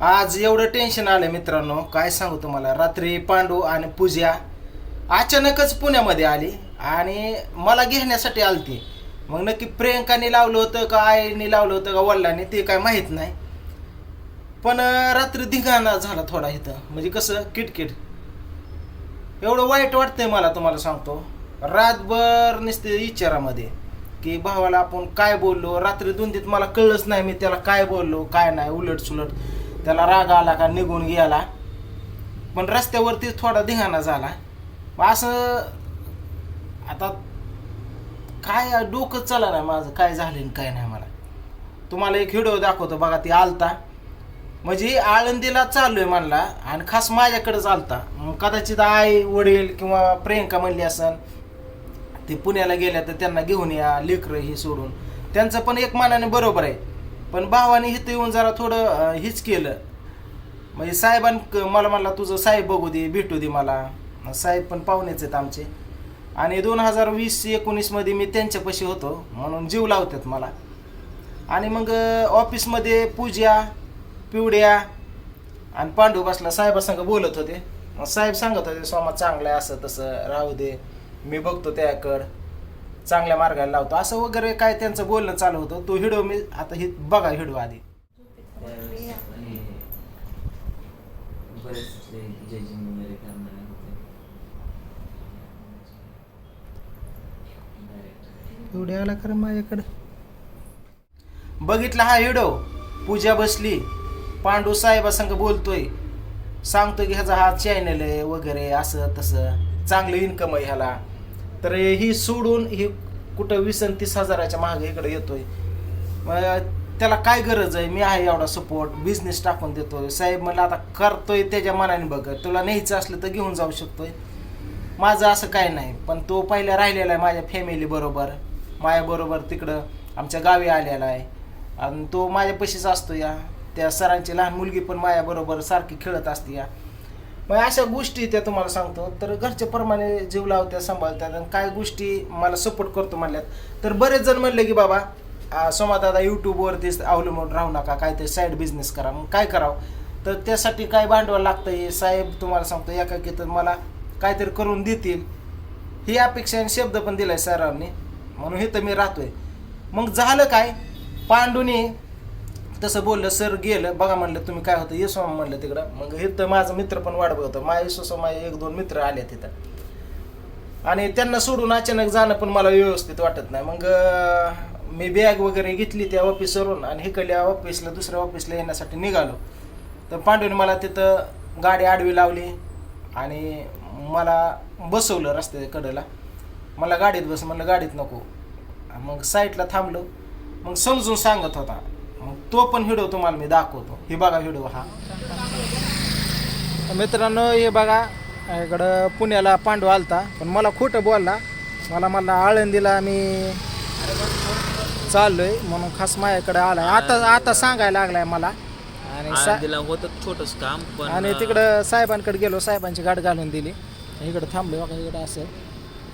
आज एवढं टेन्शन आलं मित्रांनो. काय सांगू तुम्हाला? रात्री पांडू आणि पूजा अचानकच पुण्यामध्ये आली आणि मला घेण्यासाठी आलती. मग नक्की प्रियंकाने लावलं होतं का आईने लावलं होतं का वडिलांनी ते काय माहीत नाही. पण रात्री धिंगाणा झाला थोडा इथं. म्हणजे कसं किटकिट. एवढं वाईट वाटतंय मला तुम्हाला सांगतो. रातभर नसते विचारामध्ये की भावाला आपण काय बोललो? रात्री दुंदीत मला कळलंच नाही मी त्याला काय बोललो काय नाही उलट सुलट त्याला राग आला का निघून गेला. पण रस्त्यावरती थोडा धिंगाणा झाला. मग असं आता काय डोकं चला नाही माझं काय झालं काय नाही मला. तुम्हाला एक व्हिडिओ दाखवतो बघा ती आलता. म्हणजे आळंदीला चालू आहे म्हणला आणि खास माझ्याकडे चालता मग कदाचित आई वडील किंवा प्रियंका म्हणली असन ते पुण्याला गेल्या तर त्यांना घेऊन या लेकरं हे सोडून. त्यांचं पण एक मानाने बरोबर आहे. पण भावाने इथं येऊन जरा थोडं हेच केलं. म्हणजे साहेबां मला म्हणला तुझं साहेब बघू दे भेटू दे मला. साहेब पण पाहुणेच आहेत आमचे. आणि दोन हजार वीस एकोणीसमध्ये मी त्यांच्यापाशी होतो म्हणून जीव लावतात मला. आणि मग ऑफिसमध्ये पूजा पिवड्या आणि पांडू बसला साहेबासंग बोलत होते. मग साहेब सांगत होते सोमा चांगला आहे असं तसं राहू दे. मी बघतो त्याकडं. चांगल्या मार्गाला लावतो. असं वगैरे काय त्यांचं बोलणं चालू होतं. तो हिडो मी आता ही बघा हिडो आधी. त्यावेळेस जजिंग वगैरे करणारे होते आला कर माझ्याकडे. बघितला हा हिडो? पूजा बसली. पांडू साहेबासंग बोलतोय. सांगतोय की ह्याचा हा चॅनल आहे वगैरे असं तसं. चांगलं इन्कम आहे ह्याला. तर ही सोडून ही कुठं वीस आणि तीस हजाराच्या मागे इकडे येतोय. मग त्याला काय गरज आहे? मी आहे एवढा सपोर्ट बिझनेस टाकून देतोय. साहेब मला आता करतोय त्याच्या मनाने बघ. तुला न्यायचं असलं तर घेऊन जाऊ शकतोय. माझं असं काय नाही. पण तो पहिला राहिलेला आहे माझ्या फॅमिली बरोबर. माझ्याबरोबर तिकडं आमच्या गावी आलेला आहे. आणि तो माझ्यापाशीच असतो या. त्या सरांची लहान मुलगी पण माझ्याबरोबर सारखी खेळत असते या. मग अशा गोष्टी त्या तुम्हाला सांगतो. तर घरच्या प्रमाणे जीव लावत्या सांभाळतात आणि काय गोष्टी मला सपोर्ट करतो म्हणल्यात. तर बरेच जण म्हणले की बाबा आ, सोमा यूट्यूबवरतीच अवलंबून राहू नका काहीतरी साईड बिझनेस करा. मग काय करावं? तर त्यासाठी काय भांडवल लागतं हे साहेब तुम्हाला सांगतो एका तर मला काहीतरी करून देतील. ही अपेक्षा आणि शब्द पण दिलाय सरांनी. म्हणून हे तर मी राहतोय. मग झालं काय? पांडूने तसं बोललं सर गेलं. बघा म्हणलं तुम्ही काय होतं? येसो म्हणलं तिकडं. मग इथं माझं मित्र पण वाट बघतो माझे एक दोन मित्र आले तिथं. आणि त्यांना सोडून अचानक जाणं पण मला व्यवस्थित वाटत नाही. मग मी बॅग वगैरे घेतली त्या ऑफिसवरून आणि इकडल्या ऑफिसला दुसऱ्या ऑफिसला येण्यासाठी निघालो. तर पांडूने मला तिथं गाडी आडवी लावली आणि मला बसवलं रस्त्याकडेला. कडेला मला गाडीत बस म्हणलं गाडीत नको. मग साईडला थांबलो. मग समजून सांगत होता. मग तो पण व्हिडिओ तुम्हाला मी दाखवतो. हे बघा व्हिडिओ हा. मित्रांनो हे बघा इकडं पुण्याला पांडू आलता पण मला खोटं बोलला. मला मला आळंदीला मी चाललोय म्हणून खास माझ्याकडे आलाय. आता आता सांगायला लागलाय मला. आणि सा- होतं छोटच काम पण आणि तिकडं साहेबांकडे गेलो साहेबांची गाठ घालून दिली. इकडं थांबलो बघा इकडं असं.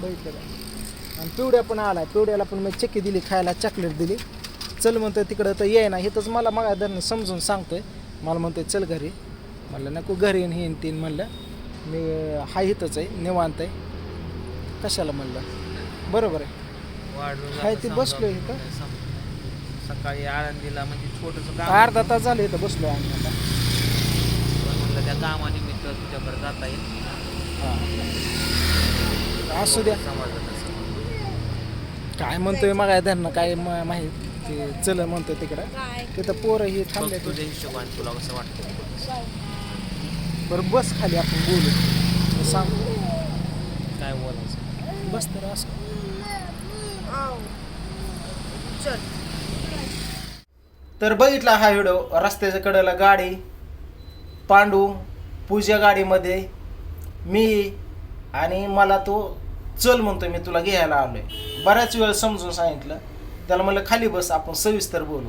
बघितलं का? आणि पिवड्या पण आला पिवड्याला पण मी चक्की दिली खायला चॉकलेट दिली. चल म्हणतोय तिकडं तर ये ना इथंच मला मग धरण समजून सांगतोय. मला म्हणतोय चल घरी. म्हणलं नको घरी येईन हे तीन. म्हणलं मी हा इथंच आहे निवांत आहे. कशाला? म्हणलं. बरोबर आहे. हाय ते. बसलोय इथं. सकाळी आळंदीला म्हणजे छोटस काम अर्धा तास झालं इथं बसलो आम्ही आता. म्हणलं त्या कामानिमित्त तुझ्याकडे जाता येईल हां. असू द्या. काय म्हणतोय मग त्यांना काय म- माहिती चल म्हणतोय तिकडं. तिथं पोरं ही थांबले तुझ्या हिशोबाने तुला कसं वाटतं. बरं बस खाली आपण बोलू. मी सांगतो काय बोलायचं? बस तर असं. तर बघितला हा व्हिडिओ रस्त्याच्या कडेला गाडी पांडू पूजा गाडीमध्ये मी आणि मला तो चल म्हणतोय मी तुला घ्यायला आलोय. बऱ्याच वेळ समजून सांगितलं. त्याला म्हणलं खाली बस आपण सविस्तर बोलू.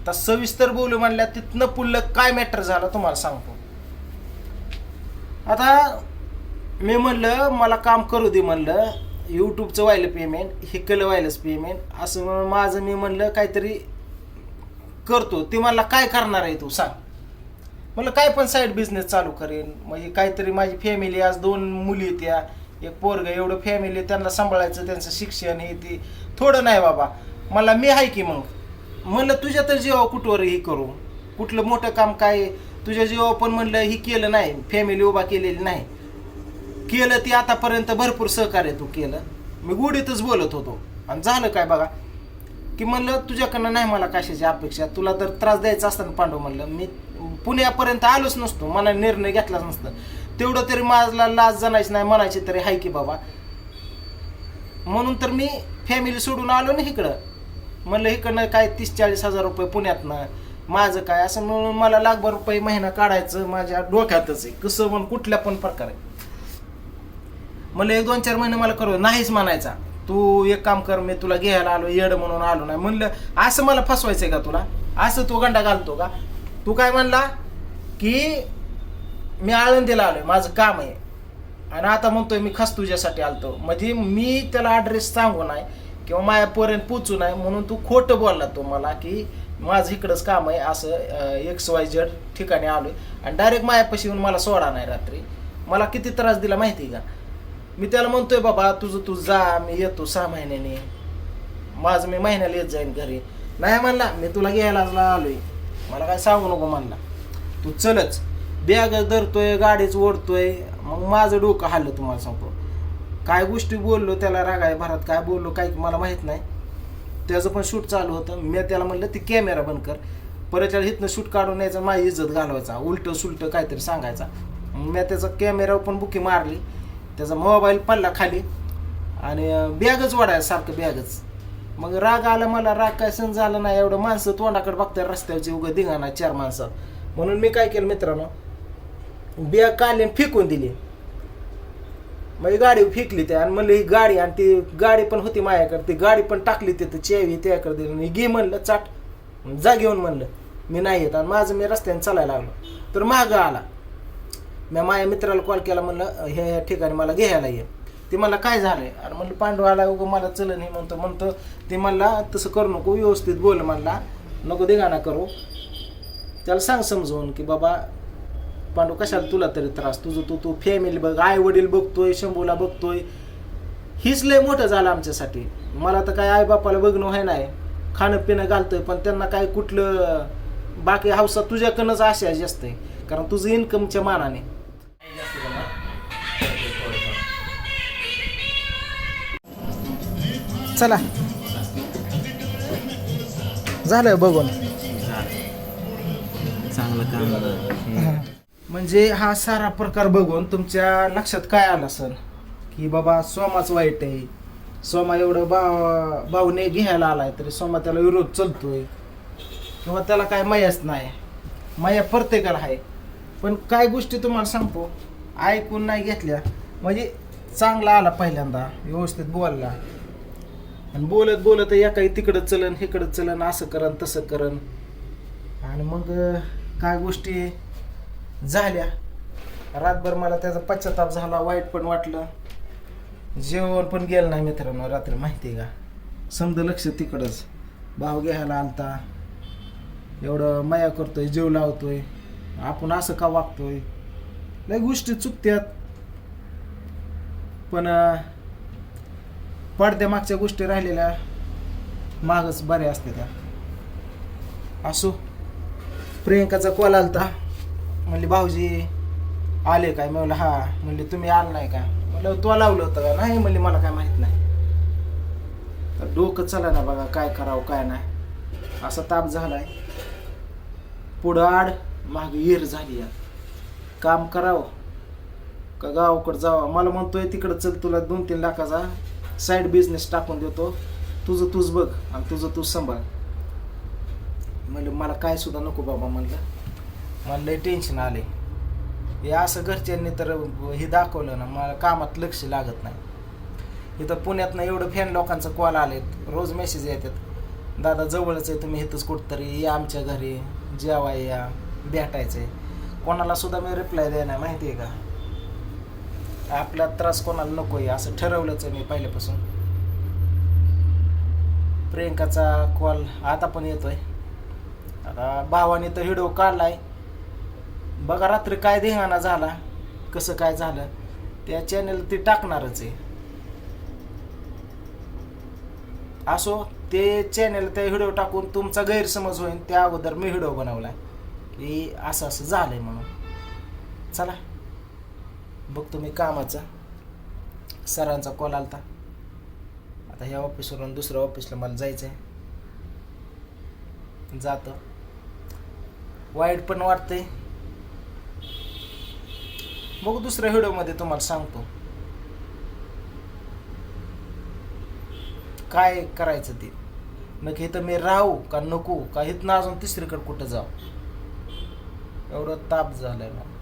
आता सविस्तर बोलू म्हणल्या तिथनं पुढलं काय मॅटर झालं तुम्हाला सांगतो. आता मी म्हणलं मला काम करू दे म्हणलं. यूट्यूबचं व्हायलं पेमेंट हे केलं व्हायलंच पेमेंट असं माझं मी म्हणलं काहीतरी करतो. ते मला काय करणार आहे तू? सांग. म्हणलं काय पण साईड बिझनेस चालू करेन. म्हणजे काहीतरी माझी फॅमिली आज दोन मुली त्या एक पोरग एवढं फॅमिली त्यांना सांभाळायचं त्यांचं शिक्षण हे ते. थोडं नाही बाबा. मला मी आहे की मग? म्हणलं तुझ्या तर जीवावर कुठवर हे करू? कुठलं मोठं काम काय? तुझ्या जीवावर पण म्हणलं ही केलं नाही. फॅमिली उभा केलेली नाही. केलं ती आतापर्यंत भरपूर सहकार्य तू केलं. मी गुढीतच बोलत होतो. आणि झालं काय बघा? की म्हणलं तुझ्याकडनं नाही मला कशाची अपेक्षा. तुला तर त्रास द्यायचा असताना पांडव म्हणलं. मी पुण्यापर्यंत आलोच नसतो. मला निर्णय घेतलाच नसतं. तेवढं तरी माझला लाज जाणायची नाही म्हणायची तरी हाय की बाबा. म्हणून तर मी फॅमिली सोडून आलो ना इकडं. म्हणलं इकडनं काय तीस चाळीस हजार रुपये पुण्यातनं माझं काय? असं म्हणून मला लाखभर रुपये महिना काढायचं माझ्या डोक्यातच आहे. कसं पण कुठल्या पण प्रकारे. म्हणलं एक दोन चार महिने मला करू नाहीच म्हणायचा. तू एक काम कर मी तुला घ्यायला आलो येड म्हणून आलो नाही. म्हणलं असं मला फसवायचंय का तुला? असं तू गंडा घालतो का? तू काय म्हणला की मी आळंदीला आलोय माझं काम आहे. आणि आता म्हणतोय मी खस तुझ्यासाठी आलतो. म्हणजे मी त्याला ॲड्रेस सांगू नाही. किंवा मायापर्यंत पोचू नाही म्हणून तू खोटं बोलला तो मला की माझं इकडंच काम आहे असं एक्स वाय झेड ठिकाणी आलो आणि डायरेक्ट मायापाशी येऊन मला सोडा नाही रात्री. मला किती त्रास दिला माहिती आहे का? मी त्याला म्हणतोय बाबा तुझं तू जा मी येतो सहा महिन्याने. माझं मी महिन्याला येत जाईन घरी. नाही म्हणला मी तुला घ्यायला आलोय. मला काय सांगू नको म्हणला. तू चलच. बॅग धरतोय गाडीच ओढतोय. मग माझं डोकं हल्लं तुम्हाला सांगतो. काय गोष्टी बोललो त्याला रागाय भरात काय बोललो काय मला माहीत नाही. त्याचं पण शूट चालू होतं. मी त्याला म्हणलं ती कॅमेरा बंद कर. परत त्याला इथनं शूट काढून यायचं माझी इज्जत घालवायचा. उलट सुलट काहीतरी सांगायचा. मी त्याचा कॅमेरा पण बुकी मारली. त्याचा मोबाईल पडला खाली. आणि बॅगच वाढायला सारखं बॅगच. मग राग आला मला राग काय सण झाला नाही एवढं माणसं तोंडाकडे बघताय रस्त्यावरची उगं धिंगाणा चार माणसं. म्हणून मी काय केलं मित्रांनो बॅग काढली फेकून दिली. म्हणजे गाडी फेकली त्या आणि म्हणलं ही गाडी आणि ती गाडी पण होती माझ्याकडे ती गाडी पण टाकली तिथं चेवी त्याकडे दिली आणि घे म्हणलं चाट. जा घेऊन म्हणलं मी नाही येत. आणि माझं मी रस्त्याने चालायला लागलो. तर मागं आला. मी माझ्या मित्राला कॉल केला म्हणलं ह्या ह्या ठिकाणी मला घ्यायला ये. ते मला काय झालंय? अरे म्हणलं पांडू आला उगं मला चल नाही म्हणतो म्हणतो. ते म्हणला तसं करू नको व्यवस्थित बोल म्हणला. नको दिगाणा करू. त्याला सांग समजवून की बाबा पांडू कशाला तुला तरी त्रास? तुझं तू तू फॅमिली बघ आई वडील बघतोय शंभूला बघतोय. हीच लय मोठं झालं आमच्यासाठी. मला तर काय आई बापाला बघणं आहे नाही. खाणं पिणं घालतोय पण त्यांना काय कुठलं बाकी हौसा तुझ्याकडनंच आशा जास्त आहे. कारण तुझं इन्कमच्या मानाने. चला. झालं बघून. चांगलं काम. म्हणजे हा सारा प्रकार बघून तुमच्या लक्षात काय आला सर? की बाबा सोमाच वाईट आहे. सोमा एवढं बा भाऊने घ्यायला आलाय तरी सोमा त्याला विरोध चलतोय. किंवा त्याला काय मयाच नाही. माया प्रत्येकाला आहे. पण काय गोष्टी तुम्हाला सांगतो? ऐकून नाही घेतल्या. म्हणजे चांगला आला पहिल्यांदा व्यवस्थित बोलला. आणि बोलत बोलत एकाही तिकडं चलन इकडं चलन असं करन तसं करन आणि मग काय गोष्टी? झाल्या. रातभर मला त्याचा पश्चाताप झाला वाईट पण वाटलं. जेवण पण गेलं नाही मित्रांनो रात्री माहिती आहे का? समजा लक्ष तिकडंच. भाव घ्यायला आणता एवढं माया करतोय जीव लावतोय. आपण असं का वागतोय? लय गोष्टी चुकत्यात. पण पडद्या मागच्या गोष्टी राहिलेल्या मागच बऱ्या असते त्या. असो. प्रियंकाचा कॉल आलता. म्हणले भाऊजी आले काय? मी म्हणलं हा. म्हणले तुम्ही आल नाही का? म्हणलं तुला लावलं होतं का? नाही म्हणले मला काय माहीत नाही. तर डोकं चला ना बघा काय करावं काय नाही. असा ताप झालाय. पुढं आड माग येर झाली या काम करावं. का गावाकडं जावं? मला म्हणतोय तिकडं चल तुला दोन तीन लाखाचा साईड बिझनेस टाकून देतो. तुझं तूच बघ आणि तुझं तूच सांभाळ. म्हणलं मला काय सुद्धा नको बाबा म्हणलं. मला लय टेन्शन आले हे असं घरच्यांनी तर हे दाखवलं ना मला कामात लक्ष लागत नाही. इथं पुण्यातनं एवढं फॅन लोकांचा कॉल आलेत रोज मेसेज येतात. दादा जवळच आहे तुम्ही इथंच कुठंतरी या आमच्या घरी जेवाय या भेटायचं आहे कोणाला सुद्धा मी रिप्लाय देणार माहिती आहे का? आपला त्रास कोणाला नको आहे असं ठरवलंच आहे मी पहिल्यापासून. प्रियंकाचा कॉल आता पण येतोय. आता भावाने तर व्हिडिओ काढलाय. बघा रात्री काय धिंगाणा झाला कसं काय झालं त्या चॅनल ते टाकणारच आहे. असो ते चॅनल त्या व्हिडिओ टाकून तुमचा गैरसमज होईल त्या अगोदर मी व्हिडिओ बनवला की असं असं झालंय म्हणून. चला बघतो मी कामाचा. सरांचा कॉल आलता. आता ह्या ऑफिसवरून दुसऱ्या ऑफिसला मला जायचं आहे जातं. वाईट पण वाटतंय. बघू दुसऱ्या व्हिडिओमध्ये तुम्हाला सांगतो. काय करायचं ते? मग इथं मी राहू का नको? का इथनं अजून तिसरीकडे कुठं जाऊ? एवढं ताप झालाय मग